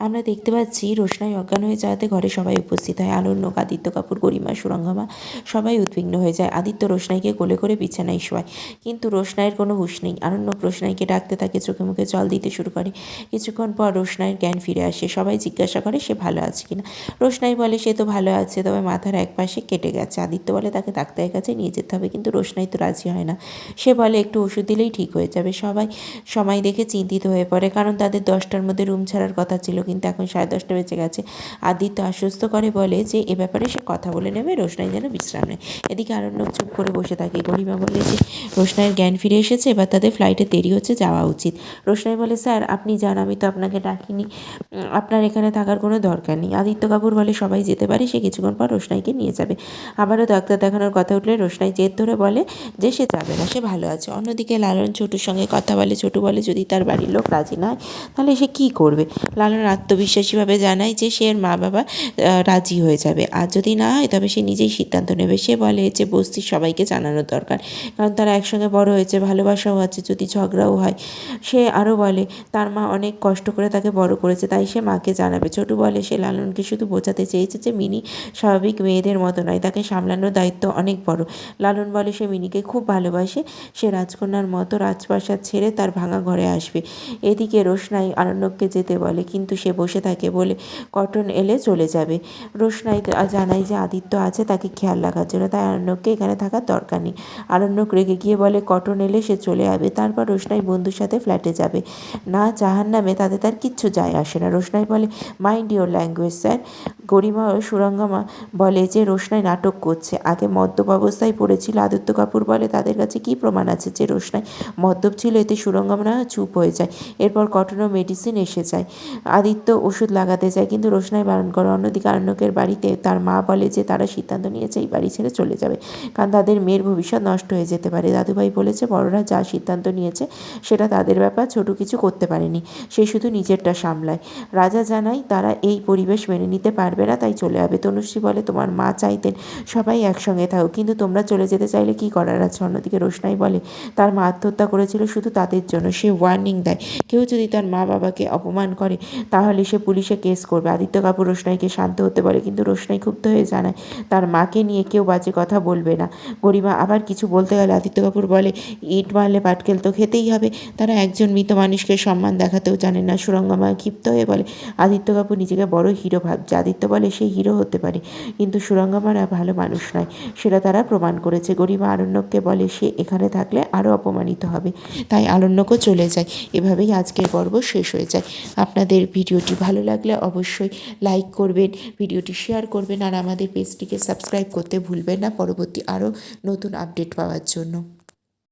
আমরা দেখতে পাচ্ছি রোশনাই অজ্ঞান হয়ে যাওয়াতে ঘরে সবাই উপস্থিত হয়। আনন্দ আদিত্য কাপুর, গরিমা, সুরঙ্গমা সবাই উদ্বিগ্ন হয়ে যায়। আদিত্য রোশনাইকে কোলে করে বিছানায় শোয় কিন্তু রোশনাইয়ের কোনো হুঁশ নেই। আনন্দ রোশনাইকে ডাকতে থাকে, চোখে মুখে জল দিতে শুরু করে। কিছুক্ষণ পর রোশনাইয়ের জ্ঞান ফিরে আসে। সবাই জিজ্ঞাসা করে, সে ভালো আছে কিনা? রোশনাই বলে, সে তো ভালো আছে, তবে মাথার এক পাশে কেটে গেছে। আদিত্য বলে, তাকে ডাক্তারের কাছে নিয়ে যেতে হবে, কিন্তু রোশনাই তো রাজি হয় না। সে বলে, একটু ওষুধ দিলেই ঠিক হয়ে যাবে। সবাই সময় দেখে চিন্তিত হয়ে পড়ে, কারণ তাদের দশটার মধ্যে রুম ছাড়ার কথা ছিল। কিন্তু এখন সাড়ে দশটা বেজে গেছে। আদিত্য আশ্বস্ত করে বলে যে, এ ব্যাপারে সে কথা বলে নেবে, রোশনাই যেন বিশ্রাম নেয়। এদিকে আরণ্যক চুপ করে বসে থাকে। গরিমা বলে যে, রোশনাইয়ের জ্ঞান ফিরে এসেছে, এবার তাদের ফ্লাইটে দেরি হচ্ছে, যাওয়া উচিত। রোশনাই বলে, স্যার, আপনি যান, আমি তো আপনাকে ডাকিনি। আপনার এখানে থাকার কোনো দরকার নেই। আদিত্য কাপুর বলে, সবাই যেতে পারে, সে কিছুক্ষণ পর রোশনাইকে নিয়ে যাবে। আবারও ডাক্তার দেখানোর কথা উঠলে রোশনাই জেদ ধরে বলে যে, সে যাবে না, সে ভালো আছে। অন্যদিকে লালন ছোটুর সঙ্গে কথা বলে, ছোটু বলে, যদি তার বাড়ির লোক রাজি না তাহলে সে কী করবে? লালন আত্মবিশ্বাসীভাবে জানায় যে সে মা বাবা রাজি হয়ে যাবে। আর যদি না হয়, তবে সে নিজেই সিদ্ধান্ত নেবে। সে বলে যে, বস্তির সবাইকে জানানোর দরকার। কারণ তারা একসঙ্গে বড় হয়েছে, ভালোবাসাও আছে, যদি ঝগড়াও হয়। সে আরও বলে, তার মা অনেক কষ্ট করে তাকে বড় করেছে, তাই সে মাকে জানাবে। ছোটু বলে, সে লালনকে শুধু বোঝাতে চেয়েছে যে, মিনি স্বাভাবিক মেয়েদের মতো নয়, তাকে সামলানোর দায়িত্ব অনেক বড়। লালন বলে, সে মিনিকে খুব ভালোবাসে। সে রাজকন্যার মতো রাজপ্রাসাদ ছেড়ে তার ভাঙা ঘরে আসবে। এদিকে রোশনাই আরণ্যককে যেতে বলে, কিন্তু সে বসে থাকে বলে কটন এলে চলে যাবে। রোশনাই জানায় যে আদিত্য আছে, তাকে খেয়াল রাখার জন্য। তাই আরণ্যককে এখানে থাকার দরকার নেই। আরণ্যক রেগে গিয়ে বলে, কটন এলে সে চলে যাবে। তারপর রোশনাই বন্ধুর সাথে ফ্ল্যাটে যাবে। না জাহান নামে তাতে তার কিচ্ছু যায় আসে না। রোশনাই বলে, mind your language, sir. Garima ও সুরঙ্গমা বলে যে, রোশনাই নাটক করছে। আগে মদ্যপ অবস্থায় পড়েছিল। আদিত্য কাপুর বলে, তাদের কাছে কী প্রমাণ আছে যে, রোশনাই মদ্যপ ছিল? এতে সুরঙ্গমা চুপ হয়ে যায়। এরপর ও মেডিসিন এসে যায়। আদিত্য ওষুধ লাগাতে চায় কিন্তু রোশনাই বারণ করে। অন্যদিকে আরণ্যকের বাড়িতে তার মা বলে যে, তারা সিদ্ধান্ত নিয়েছে, এই বাড়ি ছেড়ে চলে যাবে। কারণ তাদের মেয়ের ভবিষ্যৎ নষ্ট হয়ে যেতে পারে। দাদুভাই বলেছে, বড়রা যা সিদ্ধান্ত নিয়েছে, সেটা তাদের ব্যাপার। ছোট কিছু করতে পারেনি। সে শুধু নিজেরটা সামলায়। রাজা জানায়, তারা এই পরিবেশ মেনে নিতে পারবে না, তাই চলে যাবে। তনুশ্রী বলে, তোমার মা চাইতেন সবাই একসঙ্গে থাকুক, কিন্তু তোমরা চলে যেতে চাইলে কি করার আছে? অন্যদিকে রোশনাই বলে, তার মা আত্মহত্যা করেছিল শুধু তাদের জন্য, সে ওয়ার্নিং দেয়। কেউ যদি তার মা বাবাকে অপমান করে, তাহলে সে পুলিশে কেস করবে। আদিত্য কাপুর রোশনাইকে শান্ত হতে বলে, কিন্তু রোশনাই ক্ষুব্ধ হয়ে জানায়, তার মাকে নিয়ে কেউ বাজে কথা বলবে না। গরিমা আবার কিছু বলতে গেলে আদিত্য কাপুর বলে, ইট মারলে পাটকেল তো খেতেই হবে। তারা একজন মৃত মানুষকে সম্মান দেখাতেও জানে না। সুরঙ্গমা ক্ষিপ্ত হয়ে বলে, আদিত্য কাপুর নিজেকে বড় হিরো ভাবছে। আদিত্য বলে সে হিরো হতে পারে। কিন্তু সুরঙ্গমারা ভালো মানুষ নয়। সেটা তারা প্রমাণ করেছে। গরিমা আরণ্যককে বলে সে এখানে থাকলে আরও অপমানিত হবে। তাই আরণ্যকও চলে যায়। এভাবেই আজকের পর্ব শেষ হয়ে যায়। আপনাদের ভিডিওটি ভালো লাগলে অবশ্যই লাইক করবেন, ভিডিওটি শেয়ার করবেন, আর আমাদের পেজটিকে সাবস্ক্রাইব করতে ভুলবেন না। পরবর্তী আরও নতুন আপডেট পাওয়ার জন্য।